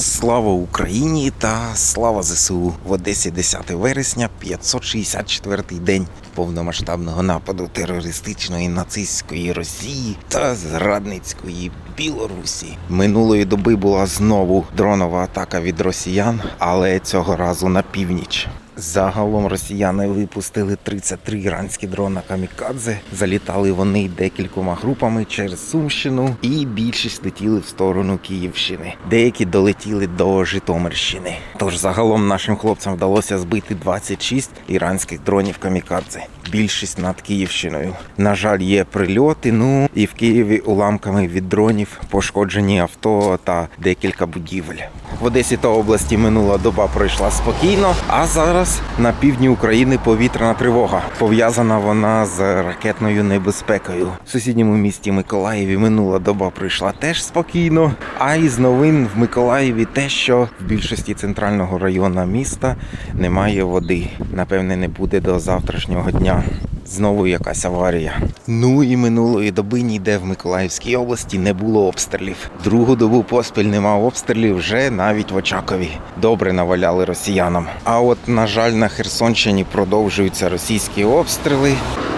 Слава Україні та слава ЗСУ в Одесі 10 вересня, 564-й день повномасштабного нападу терористичної нацистської Росії та зрадницької Білорусі. Минулої доби була знову дронова атака від росіян, але цього разу на північ. Загалом росіяни випустили 33 іранські дрона камікадзе. Залітали вони декількома групами через Сумщину, і більшість летіли в сторону Київщини. Деякі долетіли до Житомирщини. Тож загалом нашим хлопцям вдалося збити 26 іранських дронів камікадзе. Більшість над Київщиною. На жаль, є прильоти. Ну і в Києві уламками від дронів пошкоджені авто та декілька будівель. В Одесі та області минула доба пройшла спокійно, а зараз на півдні України повітряна тривога. Пов'язана вона з ракетною небезпекою. В сусідньому місті Миколаєві минула доба пройшла теж спокійно. А із новин в Миколаєві те, що в більшості центрального району міста немає води. Напевне, не буде до завтрашнього дня. Знову якась аварія. Ну і минулої доби ніде в Миколаївській області не було обстрілів. Другу добу поспіль нема обстрілів вже навіть в Очакові. Добре наваляли росіянам. А от, на жаль, на Херсонщині продовжуються російські обстріли.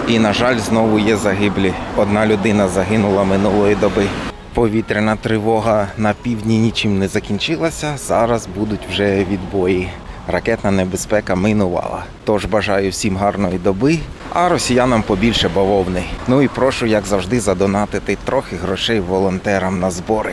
І, на жаль, знову є загиблі. Одна людина загинула минулої доби. Повітряна тривога на півдні нічим не закінчилася. Зараз будуть вже відбої. Ракетна небезпека минувала. Тож бажаю всім гарної доби, а росіянам побільше бавовни. Ну і прошу, як завжди, задонатити трохи грошей волонтерам на збори.